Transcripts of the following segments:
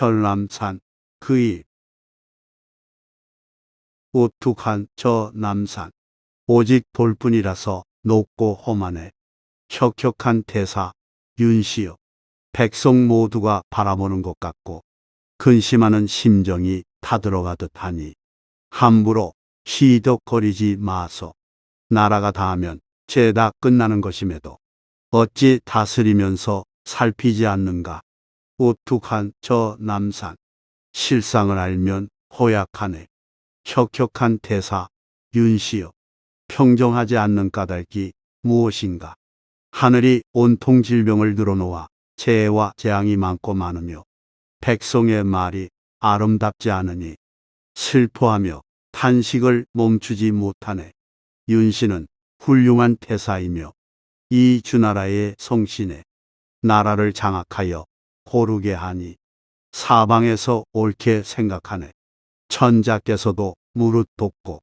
전남산 그입 우뚝한 저 남산. 오직 돌뿐이라서 높고 험하네. 혁혁한 대사 윤시여. 백성 모두가 바라보는 것 같고 근심하는 심정이 타들어가듯 하니 함부로 시덕거리지 마소. 나라가 다하면 죄다 끝나는 것임에도 어찌 다스리면서 살피지 않는가 우뚝한 저 남산. 실상을 알면 호약하네. 혁혁한 대사 윤시여. 평정하지 않는 까닭이 무엇인가? 하늘이 온통 질병을 늘어놓아 재해와 재앙이 많고 많으며 백성의 말이 아름답지 않으니 슬퍼하며 탄식을 멈추지 못하네. 윤씨는 훌륭한 태사이며 이 주나라의 성신에 나라를 장악하여 고르게 하니 사방에서 옳게 생각하네. 천자께서도 무릇 돕고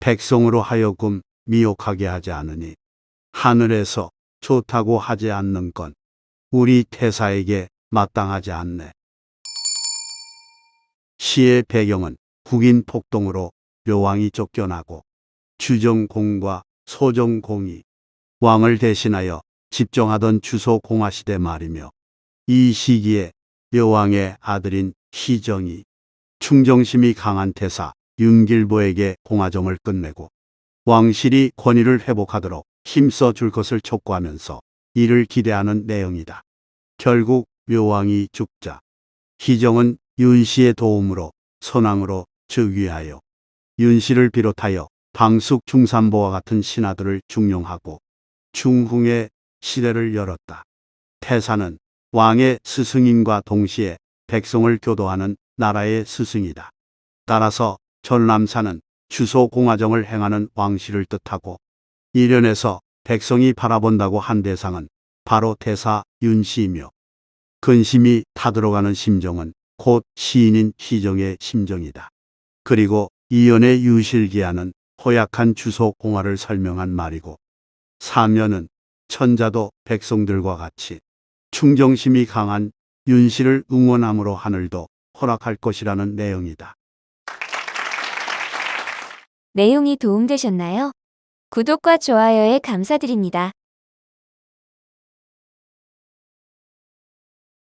백성으로 하여금 미혹하게 하지 않으니 하늘에서 좋다고 하지 않는 건 우리 태사에게 마땅하지 않네. 시의 배경은 국인 폭동으로 묘왕이 쫓겨나고 주정공과 소정공이 왕을 대신하여 집정하던 주소 공화시대 말이며 이 시기에 묘왕의 아들인 희정이 충정심이 강한 태사 윤길보에게 공화정을 끝내고 왕실이 권위를 회복하도록 힘써 줄 것을 촉구하면서 이를 기대하는 내용이다. 결국 묘왕이 죽자 희정은 윤씨의 도움으로 선왕으로 즉위하여 윤씨를 비롯하여 방숙 중산보와 같은 신하들을 중용하고 중흥의 시대를 열었다. 태사는 왕의 스승인과 동시에 백성을 교도하는 나라의 스승이다. 따라서 전남사는 주소 공화정을 행하는 왕실을 뜻하고 이련에서 백성이 바라본다고 한 대상은 바로 태사 윤씨이며 근심이 타들어가는 심정은 곧 시인인 희정의 심정이다. 그리고 이연의 유실기하는 호약한 주소 공화를 설명한 말이고 사면은 천자도 백성들과 같이 충정심이 강한 윤 씨를 응원함으로 하늘도 허락할 것이라는 내용이다. 내용이 도움되셨나요? 구독과 좋아요에 감사드립니다.